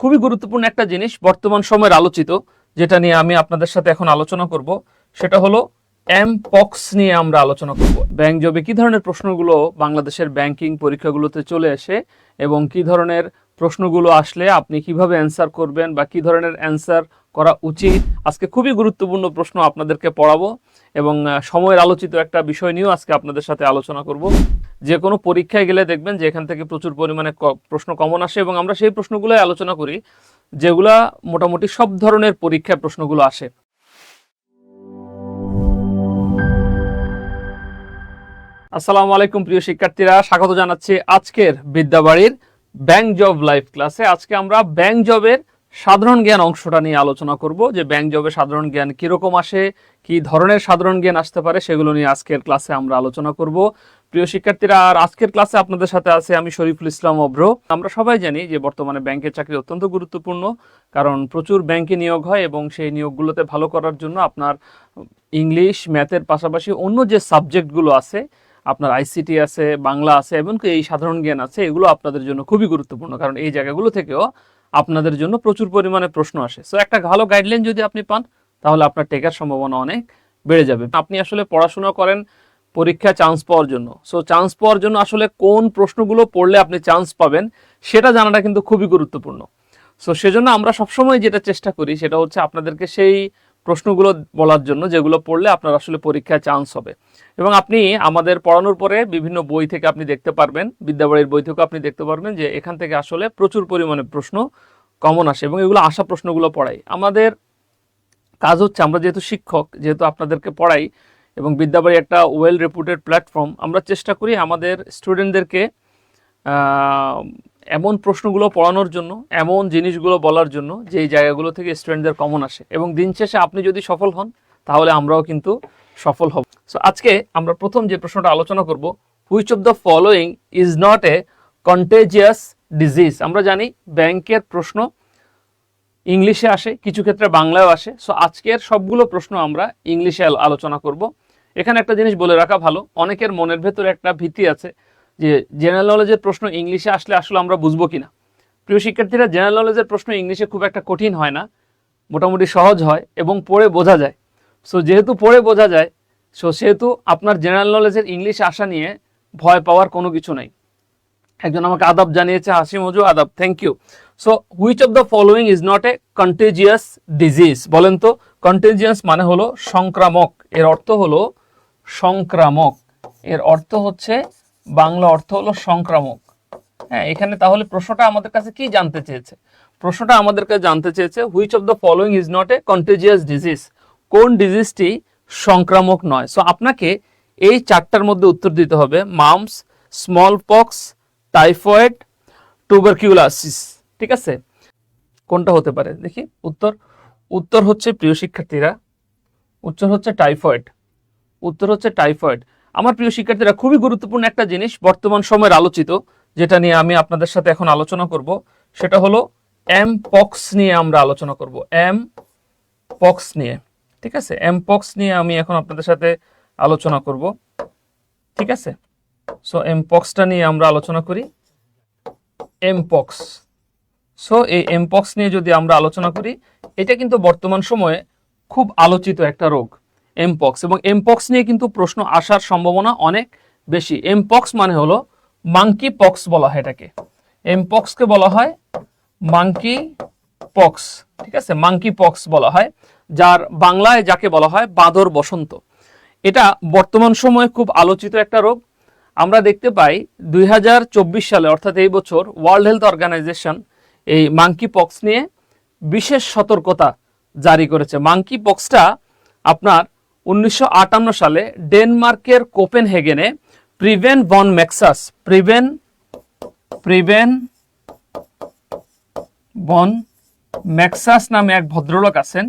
খুবই গুরুত্বপূর্ণ একটা জিনিস বর্তমান সময়ের আলোচিত, যেটা নিয়ে আমি আপনাদের সাথে এখন আলোচনা করব। সেটা হলো এম পক্স নিয়ে আমরা আলোচনা করব। ব্যাংক জবে কি ধরনের প্রশ্নগুলো বাংলাদেশের ব্যাংকিং পরীক্ষাগুলোতে চলে আসে এবং কি ধরনের প্রশ্নগুলো আসলে আপনি কীভাবে অ্যান্সার করবেন বা কি ধরনের অ্যান্সার করা উচিত? আজকে খুবই গুরুত্বপূর্ণ প্রশ্ন আপনাদেরকে পড়াবো। এবং সময়ের আলোচিত একটা বিষয় নিয়েও আজকে আপনাদের সাথে আলোচনা করব। যে কোনো পরীক্ষায় গেলে দেখবেন যে এখান থেকে প্রচুর পরিমাণে প্রশ্ন কমন আসে এবং আমরা সেই প্রশ্নগুলোই আলোচনা করি, যেগুলা মোটামুটি সব ধরনের পরীক্ষায় প্রশ্নগুলো আসে। আসসালামু আলাইকুম প্রিয় শিক্ষার্থীরা, স্বাগত জানাচ্ছি আজকের বিদ্যাবাড়ির ব্যাংক জব লাইভ ক্লাসে আজকে আমরা ব্যাংক জবের সাধারণ জ্ঞান অংশটা নিয়ে আলোচনা করব, যে ব্যাংক জবে সাধারণ জ্ঞান কীরকম আসে, কি ধরনের সাধারণ জ্ঞান আসতে পারে, সেগুলো নিয়ে আজকের ক্লাসে আমরা আলোচনা করব। প্রিয় শিক্ষার্থীরা, আর আজকের ক্লাসে আপনাদের সাথে আছে আমি শরীফুল ইসলাম অভ্র। আমরা সবাই জানি যে বর্তমানে ব্যাংকের চাকরি অত্যন্ত গুরুত্বপূর্ণ, কারণ প্রচুর ব্যাংকে নিয়োগ হয় এবং সেই নিয়োগগুলোতে ভালো করার জন্য আপনার ইংলিশ, ম্যাথের পাশাপাশি অন্য যে সাবজেক্টগুলো আছে, আপনার আইসিটি আছে, বাংলা আছে, এমনকি এই সাধারণ জ্ঞান আছে, এগুলো আপনাদের জন্য খুবই গুরুত্বপূর্ণ, কারণ এই জায়গাগুলো থেকেও আপনাদের জন্য প্রচুর পরিমাণে প্রশ্ন আসে। সো একটা ভালো গাইডলাইন যদি আপনি পান, তাহলে আপনার টেকার সম্ভাবনা অনেক বেড়ে যাবে। আপনি আসলে পড়াশোনা করেন পরীক্ষা চান্স পাওয়ার জন্য। সো চান্স পাওয়ার জন্য আসলে কোন প্রশ্নগুলো পড়লে আপনি চান্স পাবেন, সেটা জানাটা কিন্তু খুবই গুরুত্বপূর্ণ। সো সেজন্য আমরা সবসময় যেটা চেষ্টা করি, সেটা হচ্ছে আপনাদেরকে সেই প্রশ্নগুলো বলার জন্য, যেগুলো পড়লে আপনার আসলে পরীক্ষায় চান্স হবে। এবং আপনি আমাদের পড়ানোর পরে বিভিন্ন বই থেকে আপনি দেখতে পারবেন, বিদ্যাবাড়ির বই থেকেও আপনি দেখতে পারবেন যে এখান থেকে আসলে প্রচুর পরিমাণে প্রশ্ন কমন আসে এবং এগুলো আসা প্রশ্নগুলো পড়াই। আমাদের কাজ হচ্ছে আমরা যেহেতু শিক্ষক, যেহেতু আপনাদেরকে পড়াই এবং বিদ্যাবাড়ি একটা ওয়েল রেপুটেড প্ল্যাটফর্ম আমরা চেষ্টা করি আমাদের স্টুডেন্টদেরকে এমন প্রশ্নগুলো পড়ানোর জন্য, এমন জিনিসগুলো বলার জন্য যে জায়গাগুলো থেকে স্টুডেন্টদের কমন আসে। এবং দিন শেষে আপনি যদি সফল হন, তাহলে আমরাও কিন্তু সফল হব। সো আজকে আমরা প্রথম যে প্রশ্নটা আলোচনা করব which of the following is not a contagious disease আমরা জানি ব্যাংকের প্রশ্ন ইংলিশে আসে, কিছু ক্ষেত্রে বাংলায়ও আসে। সো আজকের সবগুলো প্রশ্ন আমরা ইংলিশে আলোচনা করব। এখানে একটা জিনিস বলে রাখা ভালো, অনেকের মনের ভেতরে একটা ভীতি আছে যে জেনারেল নলেজের প্রশ্ন ইংলিশে আসলে আসলে আমরা বুঝব কিনা। প্রিয় শিক্ষার্থীরা জেনারেল নলেজের প্রশ্ন ইংলিশে খুব একটা কঠিন হয় না, মোটামুটি সহজ হয় এবং পড়ে বোঝা যায়। সো যেহেতু পড়ে বোঝা যায় সো সেহেতু আপনার জেনারেল নলেজের ইংলিশ আসা নিয়ে ভয় পাওয়ার কোনো কিছু নেই। একজন আমাকে আদাব জানিয়েছে, হাসি মজু আদাব thank you so which of the following is not a contagious disease বলেন তো কন্টেজিয়াস মানে হলো সংক্রামক, এর অর্থ হলো সংক্রামক। এর অর্থ হচ্ছে, বাংলা অর্থ হলো সংক্রামক। হ্যাঁ এখানে তাহলে প্রশ্নটা আমাদের কাছে কি জানতে চেয়েছে? প্রশ্নটা আমাদের কাছে জানতে চেয়েছে which of the following is not a contagious disease কোন ডিজিজটি সংক্রামক নয়। সো আপনাকে এই চারটার মধ্যে উত্তর দিতে হবে mumps small pox typhoid tuberculosis ঠিক আছে? কোনটা হতে পারে? দেখি, উত্তর উত্তর হচ্ছে প্রিয় শিক্ষার্থীরা, উত্তর হচ্ছে টাইফয়েড উত্তর হচ্ছে টাইফয়েড আমার প্রিয় শিক্ষার্থীরা, খুবই গুরুত্বপূর্ণ একটা জিনিস বর্তমান সময়ের আলোচিত, যেটা নিয়ে আমি আপনাদের সাথে এখন আলোচনা করব। সেটা হলো এম পক্স নিয়ে আমরা আলোচনা করব। এম পক্স নিয়ে। ঠিক আছে? এম পক্স নিয়ে আমি এখন আপনাদের সাথে আলোচনা করব। ঠিক আছে? সো এম পক্সটা নিয়ে আমরা আলোচনা করি। এম পক্স সো এই এম পক্স নিয়ে যদি আমরা আলোচনা করি, এটা কিন্তু বর্তমান সময়ে খুব আলোচিত একটা রোগ এমপক্স এবং এমপক্স নিয়ে কিন্তু প্রশ্ন আসার সম্ভাবনা অনেক বেশি। এমপক্স মানে হলো মাংকি পক্স বলা হয় এটাকে। এমপক্সকে বলা হয় মাংকি পক্স ঠিক আছে? মাংকি পক্স বলা হয়। যার বাংলায় যাকে বলা হয় বাদর বসন্ত। এটা বর্তমান সময়ে খুব আলোচিত একটা রোগ। আমরা দেখতে পাই দুই হাজার চব্বিশ সালে, অর্থাৎ এই বছর ওয়ার্ল্ড হেলথ অর্গানাইজেশন এই মাঙ্কি পক্স নিয়ে বিশেষ সতর্কতা জারি করেছে। মাঙ্কি পক্সটা আপনার উনিশশো আটান্ন সালে ডেনমার্কের কোপেনহেগেনে প্রিভেন বন ম্যাক্সাস, প্রিভেন প্রিভেন বন ম্যাক্সাস নামে এক ভদ্রলোক আছেন।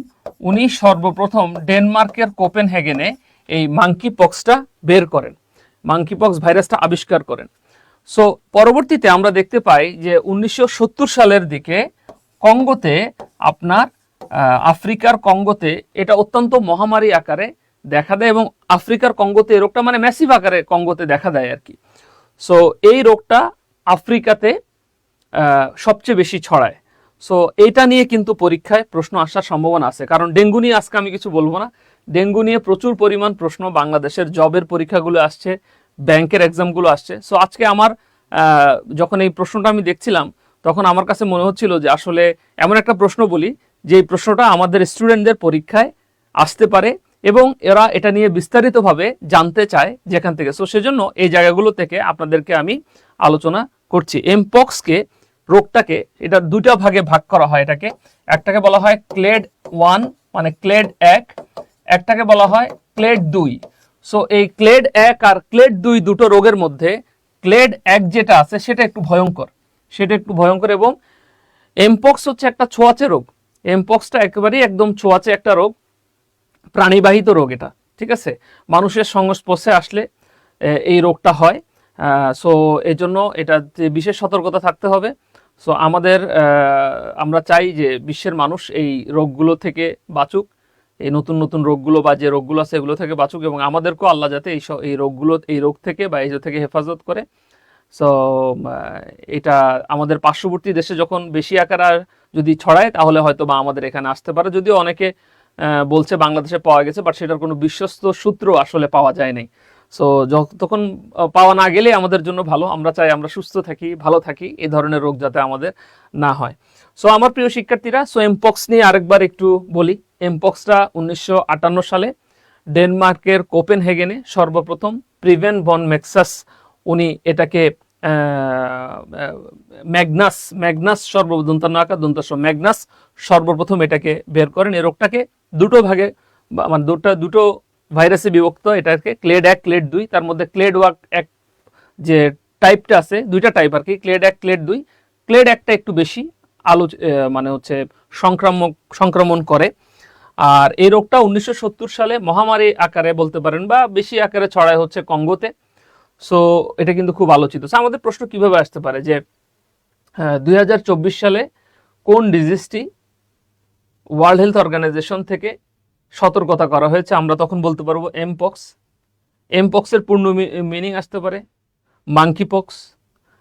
উনি সর্বপ্রথম ডেনমার্কের কোপেন কোপেনহেগেনে এই মাঙ্কি পক্সটা বের করেন। মাঙ্কি পক্স ভাইরাসটা আবিষ্কার করেন। সো পরবর্তীতে আমরা দেখতে পাই যে উনিশশো সত্তর সালের দিকে কঙ্গোতে আপনার আফ্রিকার কঙ্গোতে এটা অত্যন্ত মহামারী আকারে দেখা দেয় এবং আফ্রিকার কঙ্গোতে এই রোগটা মানে ম্যাসিভ আকারে কঙ্গোতে দেখা দেয় আর কি। সো এই রোগটা আফ্রিকাতে সবচেয়ে বেশি ছড়ায়। সো এইটা নিয়ে কিন্তু পরীক্ষায় প্রশ্ন আসার সম্ভাবনা আছে। কারণ ডেঙ্গু নিয়ে আজকে আমি কিছু বলব না। ডেঙ্গু নিয়ে প্রচুর পরিমাণ প্রশ্ন বাংলাদেশের জবের পরীক্ষাগুলো আসছে, ব্যাংকের এক্সামগুলো আসছে। সো আজকে আমার যখন এই প্রশ্নটা আমি দেখছিলাম, তখন আমার কাছে মনে হচ্ছিল যে আসলে এমন একটা প্রশ্ন বলি, যে এই প্রশ্নটা আমাদের স্টুডেন্টদের পরীক্ষায় আসতে পারে এবং এরা এটা নিয়ে বিস্তারিতভাবে জানতে চায় যেখান থেকে। সো সেজন্য এই জায়গাগুলো থেকে আপনাদেরকে আমি আলোচনা করছি। এমপক্সকে রোগটাকে এটা দুটা ভাগে ভাগ করা হয় এটাকে। একটাকে বলা হয় ক্লেড ওয়ান মানে ক্লেড এক। একটাকে বলা হয় ক্লেড দুই। সো এই ক্লেড এক আর ক্লেড দুই দুটো রোগের মধ্যে ক্লেড এক যেটা আছে, সেটা একটু ভয়ঙ্কর। সেটা একটু ভয়ঙ্কর এবং এমপক্স হচ্ছে একটা ছোঁয়াচে রোগ। এমপক্সটা একেবারেই একদম ছোঁয়াচে একটা রোগ। প্রাণীবাহিত রোগ এটা, ঠিক আছে? মানুষের সংস্পর্শে আসলে এই রোগটা হয়। সো এই জন্য এটাতে বিশেষ সতর্কতা থাকতে হবে। সো আমাদের আমরা চাই যে বিশ্বের মানুষ এই রোগগুলো থেকে বাঁচুক, এই নতুন নতুন রোগগুলো বা যে রোগগুলো আছে এগুলো থেকে বাঁচুক এবং আমাদেরকেও আল্লাহ যাতে এই এই রোগগুলো, এই রোগ থেকে বা এই থেকে হেফাজত করে। সো এটা আমাদের পার্শ্ববর্তী দেশে যখন বেশি আকার আর যদি ছড়ায় তাহলে হয়তো বা আমাদের এখানে আসতে পারে। যদিও অনেকে বলছে বাংলাদেশে পাওয়া গেছে বাট সেটার কোনো বিশ্বস্ত সূত্র আসলে পাওয়া যায় নাই। সো যতক্ষণ পাওয়া না গেলে আমাদের জন্য ভালো। আমরা চাই আমরা সুস্থ থাকি, ভালো থাকি এই ধরনের রোগ যাতে আমাদের না হয়। সো আমার প্রিয় শিক্ষার্থীরা সো এমপক্স নিয়ে আরেকবার একটু বলি। এমপক্সটা উনিশশো আটান্ন সালে ডেনমার্কের কোপেন হেগেনে সর্বপ্রথম প্রিভেন বন মেক্সাস, উনি এটাকে ম্যাগনাস ম্যাগনাস সর্বদন্তানাকা দন্তস্ব ম্যাগনাস সর্বপ্রথম এটাকে বের করেন। এই রোগটাকে দুটো ভাগে মানে দুটো দুটো ভাইরাসে বিভক্ত এটাকে ক্লেড এক ক্লেড দুই তার মধ্যে ক্লেড ওয়াক এক যে টাইপটা আছে দুইটা টাইপ আর কি ক্লেড এক ক্লেড দুই। ক্লেড একটা একটু বেশি আলো মানে হচ্ছে সংক্রামক সংক্রমণ করে। আর এই রোগটা উনিশশো সত্তর সালে মহামারী আকারে বলতে পারেন বা বেশি আকারে ছড়ায় হচ্ছে কঙ্গোতে। সো এটা কিন্তু খুব আলোচিত। So, আমাদের প্রশ্ন কীভাবে আসতে পারে যে দুই হাজার চব্বিশ সালে কোন ডিজিজটি ওয়ার্ল্ড হেলথ অর্গানাইজেশন থেকে সতর্কতা করা হয়েছে। আমরা তখন বলতে পারব এমপক্স এমপক্সের পূর্ণ মিনিং আসতে পারে মাঙ্কি পক্স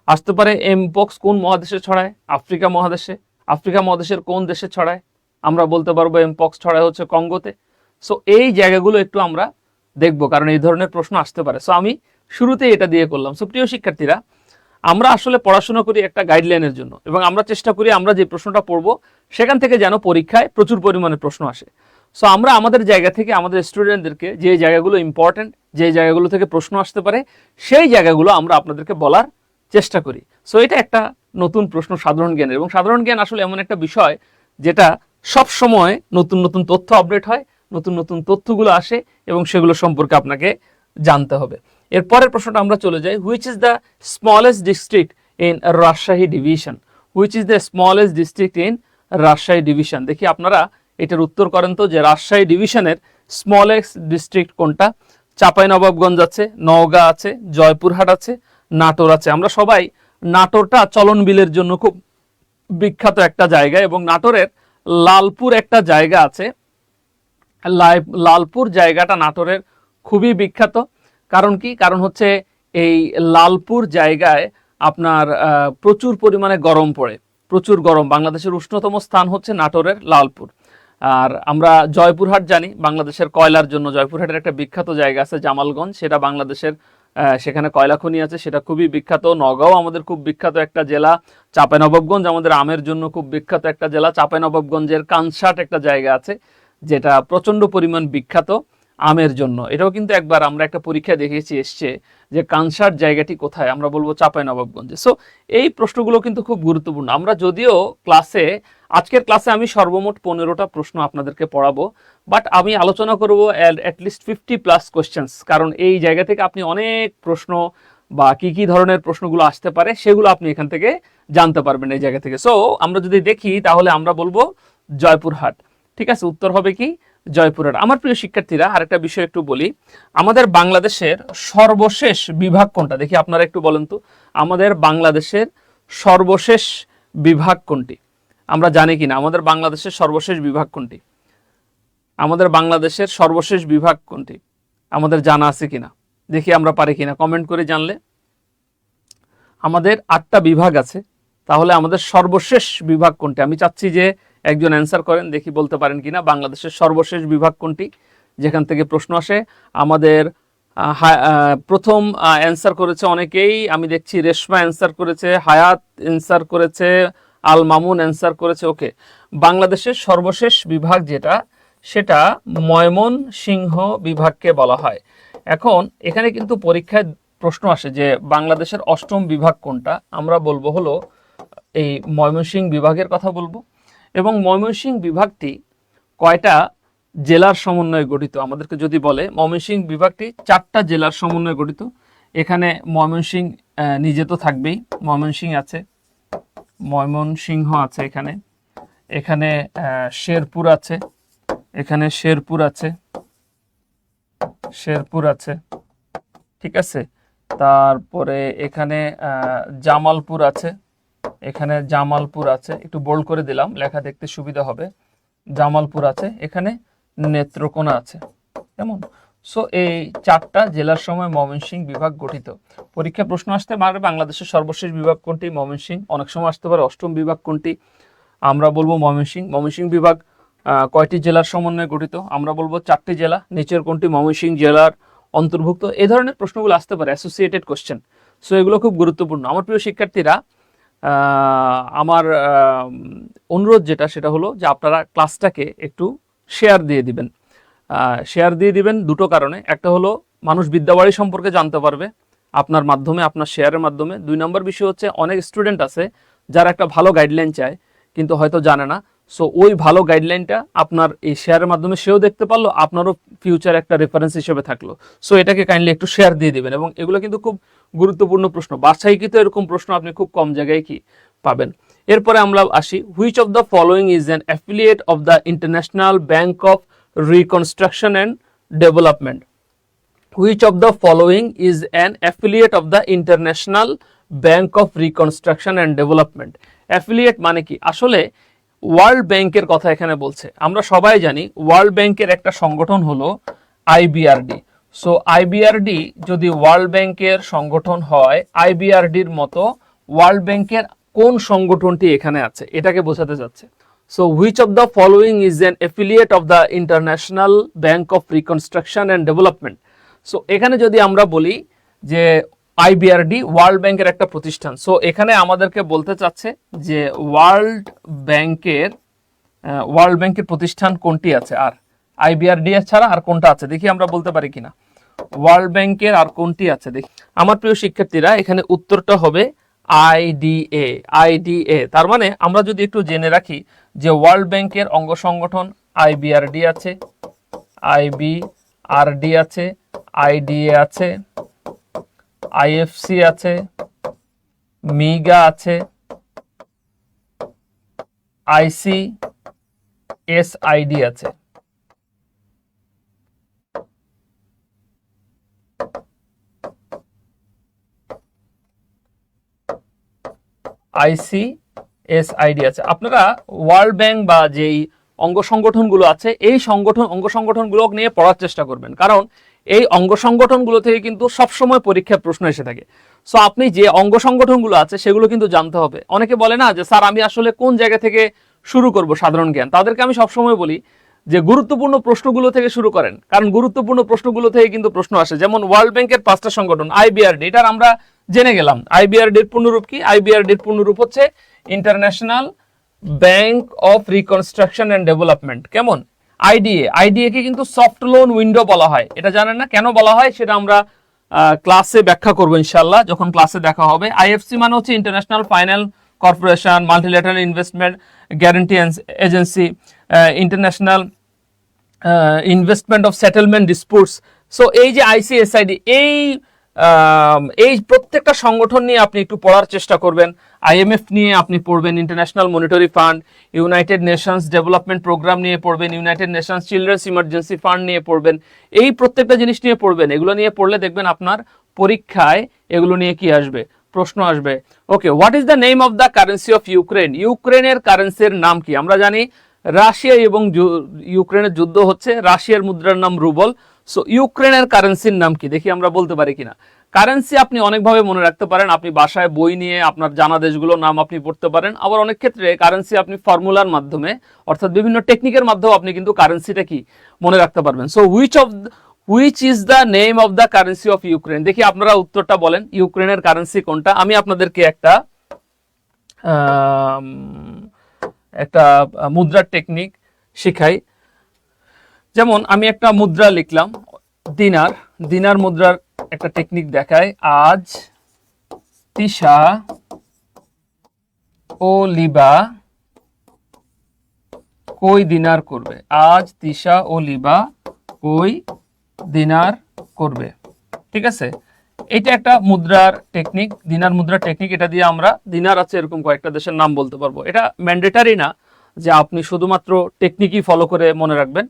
আসতে পারে এমপক্স কোন মহাদেশে ছড়ায়? আফ্রিকা মহাদেশে। আফ্রিকা মহাদেশের কোন দেশে ছড়ায়? আমরা বলতে পারব এমপক্স ছড়ায় হচ্ছে কঙ্গোতে। সো এই জায়গাগুলো একটু আমরা দেখব, কারণ এই ধরনের প্রশ্ন আসতে পারে। সো আমি শুরুতেই এটা দিয়ে করলাম। সো প্রিয় শিক্ষার্থীরা, আমরা আসলে পড়াশোনা করি একটা গাইডলাইনের জন্য এবং আমরা চেষ্টা করি আমরা যে প্রশ্নটা পড়ব, সেখান থেকে যেন পরীক্ষায় প্রচুর পরিমাণে প্রশ্ন আসে। সো আমরা আমাদের জায়গা থেকে আমাদের স্টুডেন্টদেরকে যে জায়গাগুলো ইম্পর্ট্যান্ট যে জায়গাগুলো থেকে প্রশ্ন আসতে পারে, সেই জায়গাগুলো আমরা আপনাদেরকে বলার চেষ্টা করি। সো এটা একটা নতুন প্রশ্ন, সাধারণ জ্ঞানের। এবং সাধারণ জ্ঞান আসলে এমন একটা বিষয় যেটা সব সময় নতুন নতুন তথ্য আপডেট হয়, নতুন নতুন তথ্যগুলো আসে এবং সেগুলো সম্পর্কে আপনাকে জানতে হবে। এর পরের প্রশ্নটা আমরা চলে যাই। Which is the smallest district in Rajshahi division which is the smallest district in Rajshahi division দেখি আপনারা এটার উত্তর করেন তো যে রাজশাহী ডিভিশনের স্মলেস্ট ডিস্ট্রিক্ট কোনটা? চাঁপাইনবাবগঞ্জ আছে, নওগাঁ আছে, জয়পুরহাট আছে, নাটোর আছে। আমরা সবাই নাটোরটা চলন বিলের জন্য খুব বিখ্যাত একটা জায়গা এবং নাটোরের লালপুর একটা জায়গা আছে। লালপুর জায়গাটা নাটোরের খুবই বিখ্যাত। কারণ কি? কারণ হচ্ছে এই লালপুর জায়গায় আপনার প্রচুর পরিমাণে গরম পড়ে। প্রচুর গরম। বাংলাদেশের উষ্ণতম স্থান হচ্ছে নাটোরের লালপুর। আর আমরা জয়পুরহাট জানি, বাংলাদেশের কয়লার জন্য। জয়পুরহাটের একটা বিখ্যাত জায়গা আছে জামালগঞ্জ, সেটা বাংলাদেশের সেখানে কয়লা খনি আছে, সেটা খুবই বিখ্যাত। নগাঁও আমাদের খুব বিখ্যাত একটা জেলা। চাঁপাইনবাবগঞ্জ আমাদের আমের জন্য খুব বিখ্যাত একটা জেলা। চাঁপাইনবাবগঞ্জের কানসাট একটা জায়গা আছে, যেটা প্রচণ্ড পরিমাণ বিখ্যাত আমের জন্য। এটাও কিন্তু একবার আমরা একটা পরীক্ষা দেখেছি এসছে যে কানসার জায়গাটি কোথায়। আমরা বলব চাঁপাইনবাবগঞ্জে। সো এই প্রশ্নগুলো কিন্তু খুব গুরুত্বপূর্ণ। আমরা যদিও ক্লাসে আজকের ক্লাসে আমি সর্বমোট পনেরোটা প্রশ্ন আপনাদেরকে পড়াবো বাট আমি আলোচনা করব অ্যাটলিস্ট ফিফটি প্লাস কোয়েশ্চেন্স কারণ এই জায়গা থেকে আপনি অনেক প্রশ্ন বা কি কি ধরনের প্রশ্নগুলো আসতে পারে সেগুলো আপনি এখান থেকে জানতে পারবেন এই জায়গা থেকে। সো আমরা যদি দেখি, তাহলে আমরা বলব জয়পুরহাট। ঠিক আছে, উত্তর হবে কি? জয়পুরহাট। আমার প্রিয় শিক্ষার্থীরা, আরেকটা বিষয় একটু বলি। আমাদের বাংলাদেশের সর্বশেষ বিভাগ কোনটা? দেখি আপনারা একটু বলেন তো। আমাদের বাংলাদেশের সর্বশেষ বিভাগ কোনটি? আমরা জানি কিনা, আমাদের বাংলাদেশের সর্বশেষ বিভাগ কোনটি? আমাদের বাংলাদেশের সর্বশেষ বিভাগ কোনটি? আমাদের জানা আছে কিনা? দেখি আমরা পারি কিনা। কমেন্ট করে জানলে আমাদের আটটা বিভাগ আছে, তাহলে আমাদের সর্বশেষ বিভাগ কোনটি? আমি চাচ্ছি যে একজন অ্যান্সার করেন, দেখি বলতে পারেন কিনা। বাংলাদেশের সর্বশেষ বিভাগ কোনটি? যেখান থেকে প্রশ্ন আসে। আমাদের প্রথম অ্যান্সার করেছে অনেকেই। আমি দেখছি রেশমা অ্যান্সার করেছে, হায়াত অ্যান্সার করেছে আল মামুন অ্যান্সার করেছে ওকে। বাংলাদেশের সর্বশেষ বিভাগ যেটা সেটা ময়মন সিংহ বিভাগকে বলা হয়। এখন এখানে কিন্তু পরীক্ষায় প্রশ্ন আসে যে বাংলাদেশের অষ্টম বিভাগ কোনটা? আমরা বলব হলো এই ময়মনসিংহ বিভাগের কথা বলব। এবং ময়মনসিংহ বিভাগটি কয়টা জেলার সমন্বয়ে গঠিত? আমাদেরকে যদি বলে ময়মনসিংহ বিভাগটি চারটা জেলার সমন্বয়ে গঠিত। এখানে ময়মনসিংহ আহ, নিজে তো থাকবেই ময়মনসিংহ আছে। ময়মনসিংহ আছে এখানে। এখানে শেরপুর আছে। এখানে শেরপুর আছে। শেরপুর আছে। ঠিক আছে? তারপরে এখানে জামালপুর আছে। এখানে জামালপুর আছে। একটু বোল্ড করে দিলাম, লেখা দেখতে সুবিধা হবে। জামালপুর আছে। এখানে নেত্রকোনা আছে। কেমন? সো এই চারটা জেলার সময় ময়মনসিংহ বিভাগ গঠিত। পরীক্ষা প্রশ্ন আসতে পারে, বাংলাদেশের সর্বশেষ বিভাগ কোনটি? ময়মনসিংহ অনেক সময় আসতে পারে, অষ্টম বিভাগ কোনটি? আমরা বলব ময়মনসিংহ ময়মনসিংহ বিভাগ কয়টি জেলার সমন্বয়ে গঠিত? আমরা বলব চারটি জেলা। নিচের কোনটি? ময়মনসিংহ জেলার অন্তর্ভুক্ত। এই ধরনের প্রশ্নগুলো আসতে পারে অ্যাসোসিয়েটেড কোশ্চেন সো এগুলো খুব গুরুত্বপূর্ণ। আমার প্রিয় শিক্ষার্থীরা আমার অনুরোধ যেটা, সেটা হলো যে আপনারা ক্লাসটাকে একটু শেয়ার দিয়ে দিবেন। শেয়ার দিয়ে দিবেন দুটো কারণে। একটা হলো, মানুষ বিদ্যাবাড়ি সম্পর্কে জানতে পারবে, আপনার মাধ্যমে, আপনার শেয়ারের মাধ্যমে। দুই নম্বর বিষয় হচ্ছে, অনেক স্টুডেন্ট আছে যারা একটা ভালো গাইডলাইন চায়, কিন্তু হয়তো জানে না। সো ওই ভালো গাইডলাইনটা আপনার এই শেয়ারের মাধ্যমে সেও দেখতে পারল, আপনারও ফিউচার একটা রেফারেন্স হিসেবে থাকল। সো এটাকে কাইন্ডলি একটু শেয়ার দিয়ে দিবেন। এবং এগুলো কিন্তু খুব গুরুত্বপূর্ণ প্রশ্ন। বাসাইকৃত এরকম প্রশ্ন আপনি খুব কম জায়গায় কি পাবেন। এরপরে আমরা আসি which of the following is an affiliate of the international bank of reconstruction and development which of the following is an affiliate of the international bank of reconstruction and development? Affiliate মানে কি? আসলে world ব্যাংকের কথা এখানে বলছে। আমরা সবাই জানি ওয়ার্ল্ড ব্যাংকের একটা সংগঠন হলো আইবিআরডি সো আইবিআরডি যদি ওয়ার্ল্ড ব্যাংকের সংগঠন হয় আইবিআরডির মতো ওয়ার্ল্ড ব্যাংকের কোন সংগঠনটি এখানে আছে? এটাকে বোঝাতে যাচ্ছে। So which of the following is an affiliate of the international bank of reconstruction and development so এখানে যদি আমরা বলি যে আইবিআরডি ওয়ার্ল্ড ব্যাংকের একটা প্রতিষ্ঠান। সো এখানে আমাদেরকে বলতে চাচ্ছে যে ওয়ার্ল্ড ব্যাংকের ওয়ার্ল্ড ব্যাংকের প্রতিষ্ঠান কোনটি আছে? আর আইবিআরডি ছাড়া আর কোনটা আছে? দেখি আমরা বলতে পারি কিনা। ওয়ার্ল্ড ব্যাংকের আর কোনটি আছে? দেখি। আমার প্রিয় শিক্ষার্থীরা, এখানে উত্তরটা হবে আইডিএ আইডিএ তার মানে আমরা যদি একটু জেনে রাখি যে ওয়ার্ল্ড ব্যাংকের অঙ্গ সংগঠন আইবিআরডি আছে আইবিআরডি আছে আইডিএ আছে আইএফসি আছে, মিগা আছে আইসি এসআইডি আছে। আইসি, এসআইডি আছে। আপনারা ওয়ার্ল্ড ব্যাংক বা যেই অঙ্গ সংগঠনগুলো আছে, এই সংগঠন, অঙ্গ সংগঠনগুলো নিয়ে পড়ার চেষ্টা করবেন। কারণ এই অঙ্গ সংগঠনগুলো থেকে কিন্তু সবসময় পরীক্ষার প্রশ্ন এসে থাকে। সো আপনি যে অঙ্গ সংগঠনগুলো আছে, সেগুলো কিন্তু জানতে হবে। অনেকে বলে না যে, স্যার, আমি আসলে কোন জায়গা থেকে শুরু করব সাধারণ জ্ঞান? তাদেরকে আমি সবসময় বলি যে, গুরুত্বপূর্ণ প্রশ্নগুলো থেকে শুরু করেন। কারণ গুরুত্বপূর্ণ প্রশ্নগুলো থেকে কিন্তু প্রশ্ন আসে। যেমন ওয়ার্ল্ড ব্যাংকের পাঁচটা সংগঠন আইবিআরডি এটার আমরা জেনে গেলাম। আইবিআরডির পূর্ণরূপ কি? আইবিআরডির পূর্ণরূপ হচ্ছে International Bank of Reconstruction and Development কেমন? আইডিএ আইডিএ কে কিন্তু সফট লোন উইন্ডো বলা হয়। এটা জানেন না? কেন বলা হয়? সেটা আমরা ক্লাসে ব্যাখ্যা করব ইনশাল্লাহ যখন ক্লাসে দেখা হবে। আইএফসি মানে হচ্ছে international final corporation multilateral investment guarantee agency international investment of settlement disputes so এই যে আইসিএসআইডি এই এই প্রত্যেকটা সংগঠন নিয়ে আপনি একটু পড়ার চেষ্টা করবেন। আইএমএফ নিয়ে আপনি পড়বেন international monetary fund united nations development programme নিয়ে পড়বেন united nations children's emergency fund নিয়ে পড়বেন। এই প্রত্যেকটা জিনিস নিয়ে পড়বেন। এগুলো নিয়ে পড়লে দেখবেন আপনার পরীক্ষায় এগুলো নিয়ে কি আসবে? প্রশ্ন আসবে। Okay what is the name of the currency of Ukraine ইউক্রেনের কারেন্সির নাম কি? আমরা জানি রাশিয়া এবং ইউক্রেনের যুদ্ধ হচ্ছে। রাশিয়ার মুদ্রার নাম রুবল। সো ইউক্রেনের কারেন্সির নাম কি? দেখি আমরা বলতে পারি কিনা। কারেন্সি আপনি অনেকভাবে মনে রাখতে পারেন। আপনি বাসায় বই নিয়ে আপনার জানা দেশগুলোর নাম আপনি পড়তে পারেন। আবার অনেক ক্ষেত্রে কারেন্সি আপনি ফর্মুলার মাধ্যমে, অর্থাৎ বিভিন্ন টেকনিকের মাধ্যমে আপনি কিন্তু কারেন্সিটা কি মনে রাখতে পারবেন। So which of which is the name of the currency of Ukraine দেখি আপনারা উত্তরটা বলেন। ইউক্রেনের কারেন্সি কোনটা? আমি আপনাদেরকে একটা একটা মুদ্রার টেকনিক শিখাই। যেমন আমি একটা মুদ্রা লিখলাম, দিনার। দিনার মুদ্রার একটা টেকনিক দেখায় আজ তিশা ও লিবা কই দিনার করবে? আজ তিশা ও লিবা কই দিনার করবে? ঠিক আছে? এটা একটা মুদ্রার টেকনিক দিনার মুদ্রার টেকনিক এটা দিয়ে আমরা দিনার আছে এরকম কয়েকটা দেশের নাম বলতে পারব। এটা ম্যান্ডেটারি না যে আপনি শুধুমাত্র টেকনিকই ফলো করে মনে রাখবেন।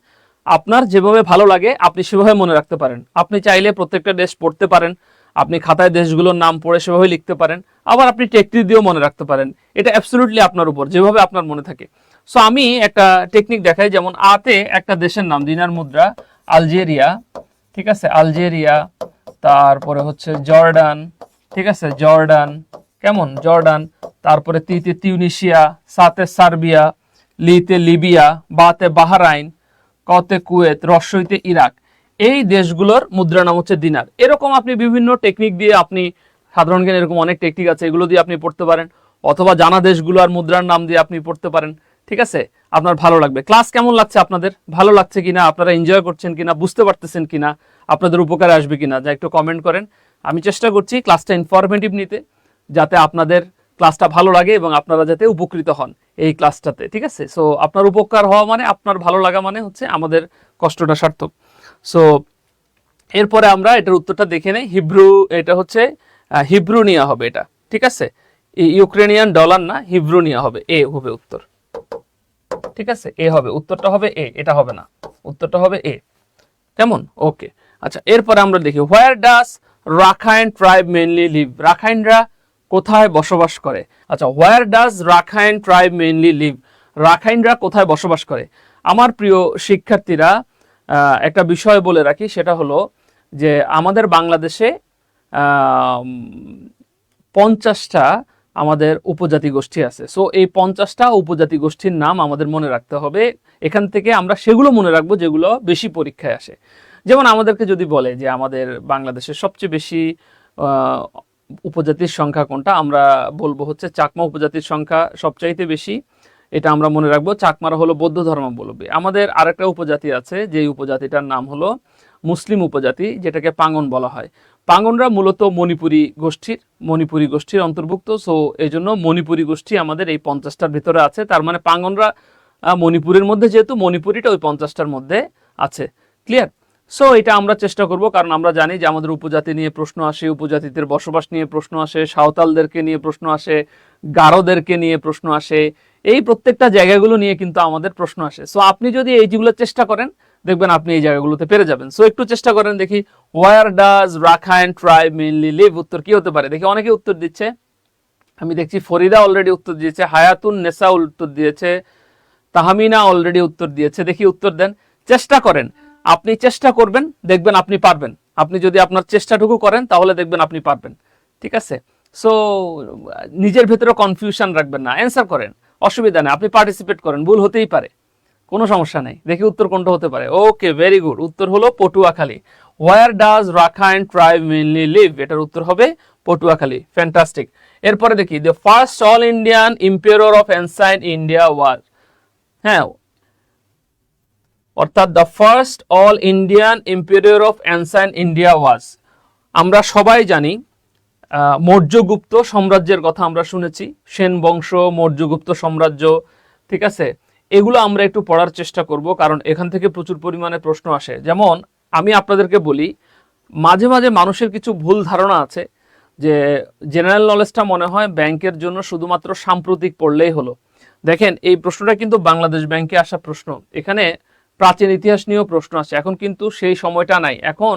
আপনার যেভাবে ভালো লাগে, আপনি সেভাবে মনে রাখতে পারেন। আপনি চাইলে প্রত্যেকটা দেশ পড়তে পারেন, আপনি খাতায় দেশগুলোর নাম পড়ে সেভাবে লিখতে পারেন, আবার আপনি টেকনিক দিয়েও মনে রাখতে পারেন। এটা অ্যাবসলিউটলি আপনার উপর, যেভাবে আপনার মনে থাকে। সো আমি একটা টেকনিক দেখাই, যেমন আতে একটা দেশের নাম, দিনার মুদ্রা, আলজেরিয়া, ঠিক আছে? আলজেরিয়া তারপরে হচ্ছে জর্ডান, ঠিক আছে? জর্ডান, কেমন? জর্ডান, তারপরে তিতে তিউনিশিয়া, সাতে সার্বিয়া, লিতে লিবিয়া, বাতে বাহারাইন, কতে কুয়েত, রসইতে ইরাক। এই দেশগুলোর মুদ্রা নাম হচ্ছে দিনার। এরকম আপনি বিভিন্ন টেকনিক দিয়ে আপনি, সাধারণ জ্ঞান এরকম অনেক টেকনিক আছে, এগুলো দিয়ে আপনি পড়তে পারেন। অথবা জানা দেশগুলো আর মুদ্রার নাম দিয়ে আপনি পড়তে পারেন। ঠিক আছে? আপনার ভালো লাগবে। ক্লাস কেমন লাগছে আপনাদের? ভালো লাগছে কিনা? আপনারা এনজয় করছেন কিনা? বুঝতে পারতেছেন কিনা? আপনাদের উপকারে আসবে কিনা? যা একটু কমেন্ট করেন। আমি চেষ্টা করছি ক্লাসটা ইনফরমেটিভ নিতে, যাতে আপনাদের ক্লাসটা ভালো লাগে এবং আপনারা যাতে উপকৃত হন এই ক্লাসটাতে ঠিক আছে? সো আপনার উপকার হওয়া মানে আপনার ভালো লাগা মানে হচ্ছে আমাদের কষ্টটা সার্থক। সো এরপরে আমরা এটার উত্তরটা দেখে নেই। হিব্রু, এটা হচ্ছে হিব্রু নিয়া হবে এটা, ঠিক আছে? ইউক্রেনিয়ান ডলার না হিব্রু নিয়া হবে, এ হবে উত্তর। ঠিক আছে? এ হবে, উত্তরটা হবে এ, এটা হবে না। উত্তরটা হবে এ। কেমন? ওকে। আচ্ছা এরপরে আমরা দেখি where does Rakhine tribe mainly live রাখাইনরা কোথায় বসবাস করে? আচ্ছা where does Rakhine tribe mainly live রাখাইনরা কোথায় বসবাস করে? আমার প্রিয় শিক্ষার্থীরা একটা বিষয় বলে রাখি, সেটা হলো যে আমাদের বাংলাদেশে পঞ্চাশটা আমাদের উপজাতি গোষ্ঠী আছে। সো এই পঞ্চাশটা উপজাতি গোষ্ঠীর নাম আমাদের মনে রাখতে হবে। এখান থেকে আমরা সেগুলো মনে রাখব যেগুলো বেশি পরীক্ষায় আসে। যেমন আমাদেরকে যদি বলে যে আমাদের বাংলাদেশের সবচেয়ে বেশি উপজাতির সংখ্যা কোনটা, আমরা বলব হচ্ছে চাকমা উপজাতির সংখ্যা সবচাইতে বেশি। এটা আমরা মনে রাখব চাকমারা হলো বৌদ্ধ ধর্মাবলম্বী। আমাদের আরেকটা উপজাতি আছে যে উপজাতিটার নাম হলো মুসলিম উপজাতি, যেটাকে পাঙ্গন বলা হয়। পাঙ্গনরা মূলত মণিপুরী গোষ্ঠীর মণিপুরী গোষ্ঠীর অন্তর্ভুক্ত। সো এই জন্য মণিপুরী গোষ্ঠী আমাদের এই পঞ্চাশটার ভিতরে আছে। তার মানে পাঙ্গনরা মণিপুরের মধ্যে যেহেতু মণিপুরিটা ওই পঞ্চাশটার মধ্যে আছে। ক্লিয়ার সো এটা আমরা চেষ্টা করব, কারণ আমরা জানি যে আমাদের উপজাতি নিয়ে প্রশ্ন আসে, উপজাতিদের বসবাস নিয়ে প্রশ্ন আসে, সাঁওতালদেরকে নিয়ে প্রশ্ন আসে, গারোদেরকে নিয়ে প্রশ্ন আসে। এই প্রত্যেকটা জায়গাগুলো নিয়ে কিন্তু আমাদের প্রশ্ন আসে। সো আপনি যদি এই যেগুলো চেষ্টা করেন, দেখবেন আপনি এই জায়গাগুলোতে পেরে যাবেন। সো একটু চেষ্টা করেন দেখি where does Rakhine tribe mainly live উত্তর কি হতে পারে? দেখি, অনেকে উত্তর দিচ্ছে। আমি দেখছি ফরিদা অলরেডি উত্তর দিয়েছে, হায়াতুন নেসা উত্তর দিয়েছে, তাহামিনা অলরেডি উত্তর দিয়েছে। দেখি, উত্তর দেন। চেষ্টা করেন। আপনি চেষ্টা করবেন, দেখবেন আপনি পারবেন। আপনি যদি আপনার চেষ্টাটুকু করেন, তাহলে দেখবেন আপনি পারবেন। ঠিক আছে? সো নিজের ভেতরে কনফিউশন রাখবেন না। অ্যান্সার করেন। অসুবিধা নেই, আপনি পার্টিসিপেট করেন, ভুল হতেই পারে, কোনো সমস্যা নেই, দেখি উত্তর কোনটা হতে পারে। ওকে ভেরি গুড উত্তর হলো Patuakhali. Where does Rakhine tribe mainly live এটার উত্তর হবে পটুয়াখালী ফ্যান্টাস্টিক এরপরে দেখি the first all Indian emperor of ancient India was হ্যাঁ অর্থাৎ the first all Indian emperor of ancient India was আমরা সবাই জানি মৌর্যগুপ্ত সাম্রাজ্যের কথা আমরা শুনেছি, সেন বংশ, মৌর্যগুপ্ত সাম্রাজ্য, ঠিক আছে? এগুলো আমরা একটু পড়ার চেষ্টা করব, কারণ এখান থেকে প্রচুর পরিমাণে প্রশ্ন আসে। যেমন, আমি আপনাদেরকে বলি, মাঝে মাঝে মানুষের কিছু ভুল ধারণা আছে, যে জেনারেল নলেজটা মনে হয় ব্যাংকের জন্য শুধুমাত্র সাম্প্রতিক পড়লেই হলো। দেখেন, এই প্রশ্নটা কিন্তু বাংলাদেশ ব্যাংকে আসা প্রশ্ন। এখানে প্রাচীন ইতিহাস নিয়েও প্রশ্ন আসে। এখন কিন্তু সেই সময়টা নাই। এখন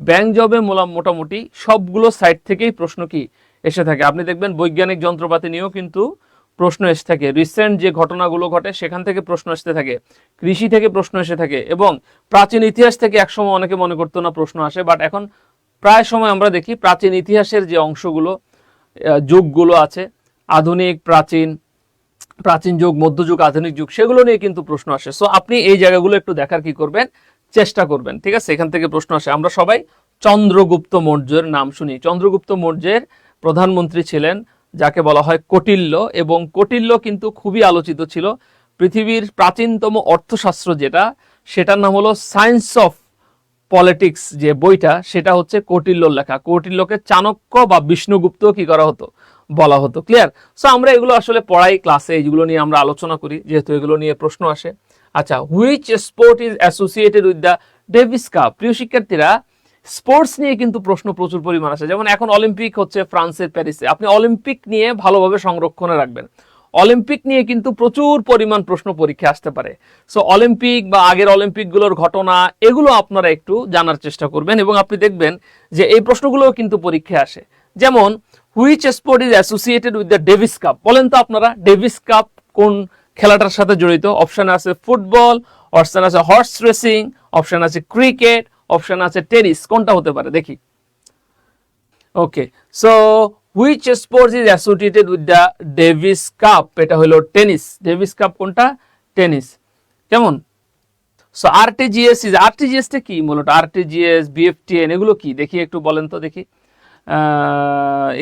ব্যাংক জবে মোটামুটি সবগুলো সাইট থেকেই প্রশ্ন কি এসে থাকে। আপনি দেখবেন বৈজ্ঞানিক যন্ত্রপাতি নিয়েও কিন্তু প্রশ্ন এসে থাকে। রিসেন্ট যে ঘটনাগুলো ঘটে, সেখান থেকে প্রশ্ন আসতে থাকে। কৃষি থেকে প্রশ্ন এসে থাকে এবং প্রাচীন ইতিহাস থেকে একসময় অনেকে মনে করতো না প্রশ্ন আসে বাট এখন প্রায় সময় আমরা দেখি প্রাচীন ইতিহাসের যে অংশগুলো যুগগুলো আছে, আধুনিক, প্রাচীন প্রাচীন যুগ, মধ্যযুগ, আধুনিক যুগ, সেগুলো নিয়ে কিন্তু প্রশ্ন আসে। সো আপনি এই জায়গাগুলো একটু দেখার কি করবেন? চেষ্টা করবেন, ঠিক আছে? এখান থেকে প্রশ্ন আসে। আমরা সবাই চন্দ্রগুপ্ত মৌর্যের নাম শুনি। চন্দ্রগুপ্ত মৌর্যের প্রধানমন্ত্রী ছিলেন যাকে বলা হয় কটিল্য এবং কটিল্য কিন্তু খুবই আলোচিত ছিল। পৃথিবীর প্রাচীনতম অর্থশাস্ত্র যেটা, সেটার নাম হলো সায়েন্স অফ পলিটিক্স যে বইটা, সেটা হচ্ছে কৌটিল্যর লেখা। কৌটিল্যকে চাণক্য বা বিষ্ণুগুপ্ত কি করা হতো? বলা হতো। ক্লিয়ার সো আমরা এগুলো আসলে পড়াই ক্লাসে এইগুলো নিয়ে আমরা আলোচনা করি, যেহেতু এগুলো নিয়ে প্রশ্ন আসে। আচ্ছা which sport is associated with the Davis cup প্রিয় শিক্ষার্থীরা স্পোর্টস নিয়ে কিন্তু প্রশ্ন প্রচুর পরিমাণ আসে যেমন এখন অলিম্পিক হচ্ছে ফ্রান্সের প্যারিসে। আপনি অলিম্পিক নিয়ে ভালোভাবে সংরক্ষণে রাখবেন। অলিম্পিক নিয়ে কিন্তু প্রচুর পরিমাণ প্রশ্ন পরীক্ষা আসতে পারে। সো অলিম্পিক বা আগের অলিম্পিকগুলোর ঘটনা, এগুলো আপনারা একটু জানার চেষ্টা করবেন এবং আপনি দেখবেন যে এই প্রশ্নগুলোও কিন্তু পরীক্ষায় আসে। যেমন which sport is associated with the Davis cup বলেন তো আপনারা ডেভিস কাপ কোন খেলাটার সাথে জড়িত। অপশন আছে ফুটবল অপশন আছে হর্স রেসিং অপশন আছে ক্রিকেট অপশন আছে টেনিস কোনটা হতে পারে? দেখি। Okay so which sports is associated with the Davis cup এটা হলো টেনিস ডেভিস কাপ কোনটা? টেনিস কেমন? সো আরটিজিএস ইজ আরটিজিএসটা কি মূলত? আরটিজিএস বিএফটিএন এগুলো কি? দেখি একটু বলেন তো দেখি।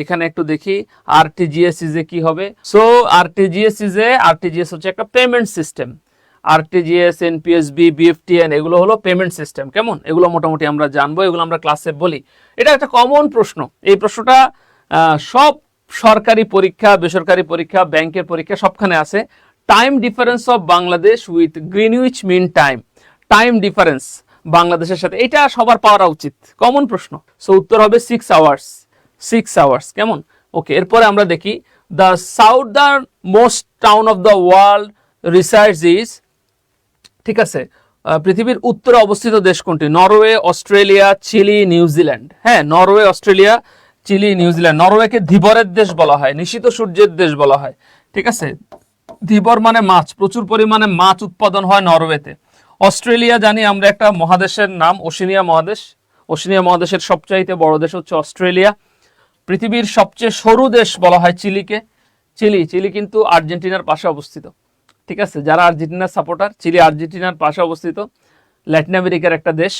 এখানে একটু দেখি আরটিজিএস ইজ কি হবে? সো আরটিজিএস ইজে আরটিজিএস হচ্ছে একটা payment system RTGS NPSB BEFTN এগুলো হলো পেমেন্ট সিস্টেম কেমন? এগুলো মোটামুটি আমরা জানব, এগুলো আমরা ক্লাসে বলি। এটা একটা কমন প্রশ্ন। এই প্রশ্নটা সব সরকারি পরীক্ষা, বেসরকারি পরীক্ষা, ব্যাংকের পরীক্ষা সবখানে আছে। Time difference of Bangladesh with Greenwich mean time time difference বাংলাদেশের সাথে, এটা সবার পাওয়া উচিত। কমন প্রশ্ন। সো উত্তর হবে সিক্স আওয়ার্স সিক্স আওয়ার্স কেমন? ওকে এরপরে আমরা দেখি the southernmost town of the world research is ঠিক আছে পৃথিবীর উত্তরে অবস্থিত দেশ কোনটি? Norway, Australia, Chile New Zealand হ্যাঁ Norway, Australia, Chile New Zealand নরওয়েকে ধীবরের দেশ বলা হয়, নিশিত সূর্যের দেশ বলা হয়, ঠিক আছে? ধীবর মানে মাছ, প্রচুর পরিমাণে মাছ উৎপাদন হয় নরওয়েতে। অস্ট্রেলিয়া জানি আমরা একটা মহাদেশের নাম, ওশিনিয়া মহাদেশ। ওশিনিয়া মহাদেশের সবচাইতে বড় দেশ হচ্ছে অস্ট্রেলিয়া। পৃথিবীর সবচেয়ে সরু দেশ বলা হয় চিলিকে। চিলি চিলি কিন্তু আর্জেন্টিনার পাশে অবস্থিত। ঠিক আছে? যারা আর্জেন্টিনার সাপোর্টার, চিলি আর্জেন্টিনার পাশে অবস্থিত। ল্যাটিন আমেরিকার একটা দেশ।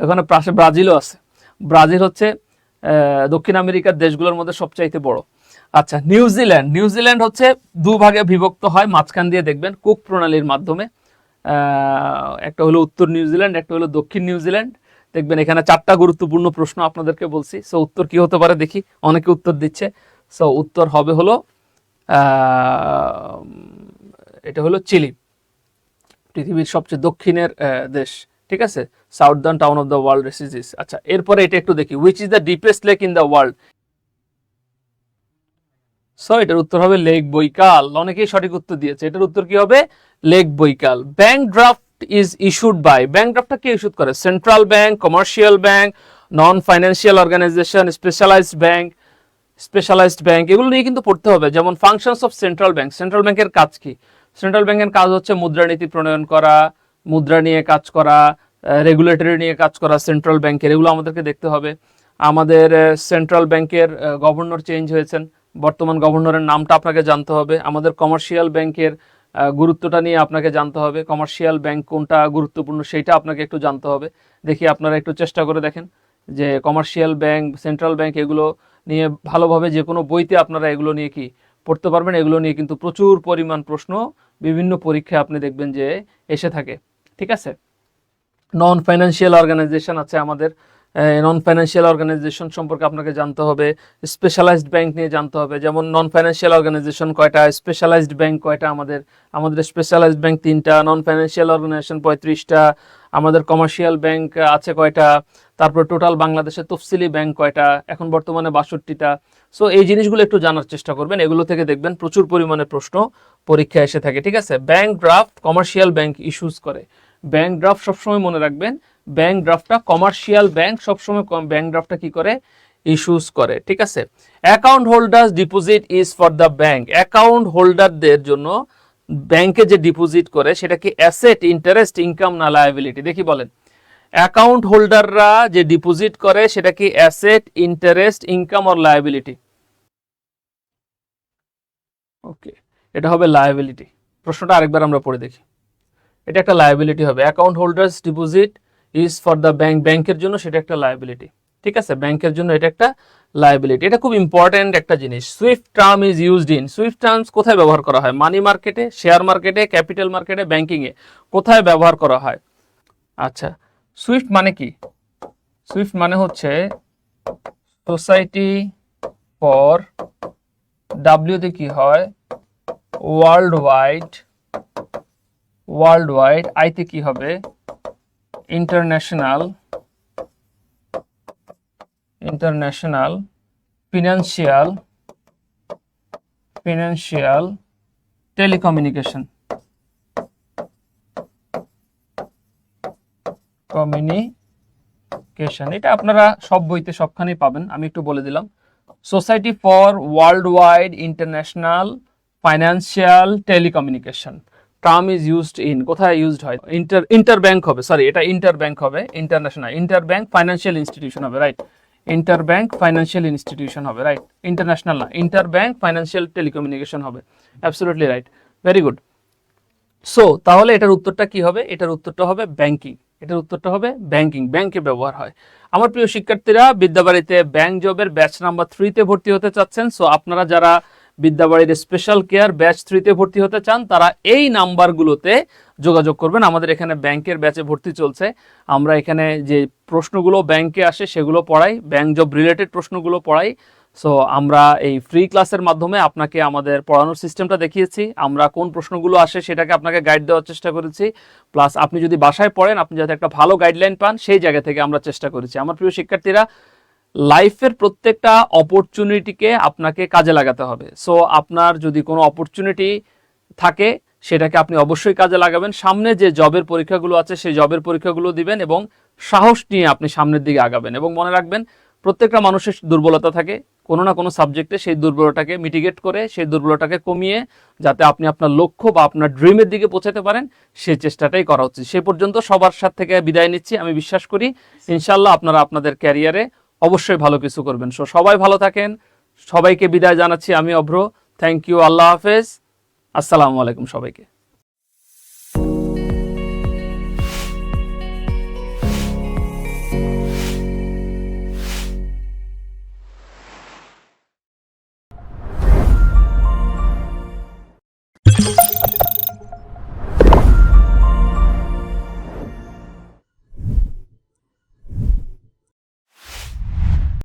এখানে পাশে ব্রাজিলও আছে। ব্রাজিল হচ্ছে দক্ষিণ আমেরিকার দেশগুলোর মধ্যে সবচাইতে বড়। আচ্ছা নিউজিল্যান্ড নিউজিল্যান্ড হচ্ছে দুভাগে বিভক্ত হয়, মাঝখান দিয়ে দেখবেন, কুক প্রণালীর মাধ্যমে। একটা হলো উত্তর নিউজিল্যান্ড একটা হলো দক্ষিণ নিউজিল্যান্ড দেখবেন এখানে চারটা গুরুত্বপূর্ণ প্রশ্ন আপনাদেরকে বলছি। সো উত্তর কি হতে পারে দেখি। অনেকে উত্তর দিচ্ছে। সো উত্তর হবে হলো এটা হলো চিলি, পৃথিবীর সবচেয়ে দক্ষিণের দেশ। ঠিক আছে? Southern town of the world research is আচ্ছা এরপরে এটা একটু দেখি। Which is the deepest lake in the world so এটার উত্তর হবে লেক বৈকাল অনেকেই সঠিক উত্তর দিয়েছে। এটার উত্তর কি হবে? Lake Baikal bank draft is issued by bank ড্রাফটটা কে ইস্যুড করে? Central bank commercial bank non financial organisation specialised bank specialised bank এগুলো নিয়ে কিন্তু পড়তে হবে। যেমন functions of central bank central ব্যাংকের কাজ কি? সেন্ট্রাল ব্যাংকের কাজ হচ্ছে মুদ্রানীতি প্রণয়ন করা, মুদ্রা নিয়ে কাজ করা রেগুলেটরি নিয়ে কাজ করা সেন্ট্রাল ব্যাংকের এগুলো আমাদেরকে দেখতে হবে। আমাদের সেন্ট্রাল ব্যাংকের গভর্নর চেঞ্জ হয়েছেন। বর্তমান গভর্নরের নামটা আপনাকে জানতে হবে। আমাদের কমার্শিয়াল ব্যাংকের গুরুত্বটা নিয়ে আপনাকে জানতে হবে। কমার্শিয়াল ব্যাংক কোনটা গুরুত্বপূর্ণ সেটা আপনাকে একটু জানতে হবে। দেখি আপনারা একটু চেষ্টা করে দেখেন যে কমার্শিয়াল ব্যাংক সেন্ট্রাল ব্যাংক এগুলো নিয়ে ভালোভাবে যে কোনো বইতে আপনারা এগুলো নিয়ে কি পড়তে পারবেন। এগুলো নিয়ে কিন্তু প্রচুর পরিমাণ প্রশ্ন, বিভিন্ন পরীক্ষায় আপনি দেখবেন যে এসে থাকে। ঠিক আছে? নন ফাইন্যান্সিয়াল অর্গানাইজেশন আছে আমাদের। নন ফাইন্যান্সিয়াল অর্গানাইজেশন সম্পর্কে আপনাকে জানতে হবে স্পেশালাইজড ব্যাংক নিয়ে জানতে হবে। যেমন নন ফাইন্যান্সিয়াল অর্গানাইজেশন কয়টা স্পেশালাইজড ব্যাংক কয়টা, আমাদের আমাদের স্পেশালাইজড ব্যাংক তিনটা নন ফাইন্যান্সিয়াল অর্গানাইজেশন পঁয়ত্রিশটা, আমাদের কমার্শিয়াল ব্যাংক আছে কয়টা, তারপর টোটাল বাংলাদেশে তফসিলি ব্যাংক কয়টা, এখন বর্তমানে বাষট্টিটা। সো এই জিনিসগুলো একটু জানার চেষ্টা করবেন, এগুলো থেকে দেখবেন প্রচুর পরিমাণে প্রশ্ন পরীক্ষা এসে থাকে, ঠিক আছে? Bank draft commercial bank issues করে। ব্যাংক ড্রাফট সবসময় মনে রাখবেন ব্যাংক ড্রাফটটা কমার্শিয়াল ব্যাংক সবসময় ব্যাংক ড্রাফটটা কি করে? ইস্যুস করে, ঠিক আছে? Account holders deposit is for the bank account হোল্ডারদের জন্য ব্যাংকে যে ডিপোজিট করে সেটা কি অ্যাসেট ইন্টারেস্ট ইনকাম না লায়াবিলিটি দেখি বলেন। অ্যাকাউন্ট হোল্ডাররা যে ডিপোজিট করে সেটা কি asset interest income or liability okay এটা হবে লায়াবিলিটি প্রশ্নটা আরেকবার আমরা পড়ে দেখি। এটা একটা লায়াবিলিটি হবে। Account holders deposit is for the bank ব্যাংকের জন্য সেটা একটা লায়াবিলিটি ঠিক আছে? ব্যাংকের জন্য এটা একটা লায়াবিলিটি এটা খুব ইম্পর্ট্যান্ট একটা জিনিস। SWIFT term is used in SWIFT terms কোথায় ব্যবহার করা হয়? মানি মার্কেটে শেয়ার মার্কেটে ক্যাপিটাল মার্কেটে ব্যাংকিংয়ে কোথায় ব্যবহার করা হয়? আচ্ছা সুইফট মানে কি? সুইফট মানে হচ্ছে সোসাইটি ফর ডাব্লিউতে কি হয়? ওয়ার্ল্ড ওয়াইড ওয়ার্ল্ড ওয়াইড আইতে কি হবে? International international financial financial telecommunication communication এটা আপনারা সব বইতে সবখানেই পাবেন। আমি একটু বলে দিলাম। Society for world wide international financial telecommunication term is used in কোথায় ইউজড হয়? ইন্টার ইন্টার ব্যাংক হবে সরি এটা ইন্টার ব্যাংক হবে international inter bank financial institution হবে right inter bank financial institution হবে রাইট ইন্টারন্যাশনাল না ইন্টার ব্যাংক ফাইন্যান্সিয়াল টেলিকমিউনিকেশন হবে absolutely right very good so তাহলে এটার উত্তরটা কি হবে? এটার উত্তরটা হবে ব্যাংকিং এটার উত্তরটা হবে ব্যাংকিং ব্যাংকে ব্যবহার হয়। আমার প্রিয় শিক্ষার্থীরা, বিদ্যাবাড়িতে ব্যাংক জবের ব্যাচ নাম্বার থ্রিতে ভর্তি হতে চাচ্ছেন সো আপনারা যারা বিদ্যাবাড়ির স্পেশাল কেয়ার ব্যাচ থ্রিতে ভর্তি হতে চান, তারা এই নাম্বারগুলোতে যোগাযোগ করবেন। আমাদের এখানে ব্যাংকের ব্যাচে ভর্তি চলছে। আমরা এখানে যে প্রশ্নগুলো ব্যাংকে আসে, সেগুলো পড়াই। ব্যাংক জব রিলেটেড প্রশ্নগুলো পড়াই। সো আমরা এই ফ্রি ক্লাসের মাধ্যমে আপনাকে আমাদের পড়ানোর সিস্টেমটা দেখিয়েছি। আমরা কোন প্রশ্নগুলো আসে, সেটাকে আপনাকে গাইড দেওয়ার চেষ্টা করেছি। প্লাস আপনি যদি বাসায় পড়েন, আপনি যাতে একটা ভালো গাইডলাইন পান, সেই জায়গা থেকে আমরা চেষ্টা করেছি। আমার প্রিয় শিক্ষার্থীরা লাইফের প্রত্যেকটা অপরচুনিটিকে আপনাকে কাজে লাগাতে হবে। সো আপনার যদি কোনো অপরচুনিটি থাকে, সেটাকে আপনি অবশ্যই কাজে লাগাবেন। সামনে যে জবের পরীক্ষাগুলো আছে, সেই জবের পরীক্ষাগুলো দিবেন এবং সাহস নিয়ে আপনি সামনের দিকে আগাবেন এবং মনে রাখবেন, প্রত্যেকটা মানুষের দুর্বলতা থাকে। কোনো না কোনো সাবজেক্টে সেই দুর্বলতাকে মিটিগেট করে, সেই দুর্বলতাকে কমিয়ে যাতে আপনি আপনার লক্ষ্য বা আপনার ড্রিমের দিকে পৌঁছাতে পারেন সেই চেষ্টাটাই করা উচিত। সে পর্যন্ত সবার সাথ থেকে বিদায় নিচ্ছি। আমি বিশ্বাস করি ইনশাল্লাহ আপনারা আপনাদের ক্যারিয়ারে অবশ্যই ভালো কিছু করবেন। সো সবাই ভালো থাকেন। সবাইকে বিদায় জানাচ্ছি আমি অভ্র। থ্যাংক ইউ আল্লাহ হাফেজ। আসসালামু আলাইকুম সবাইকে।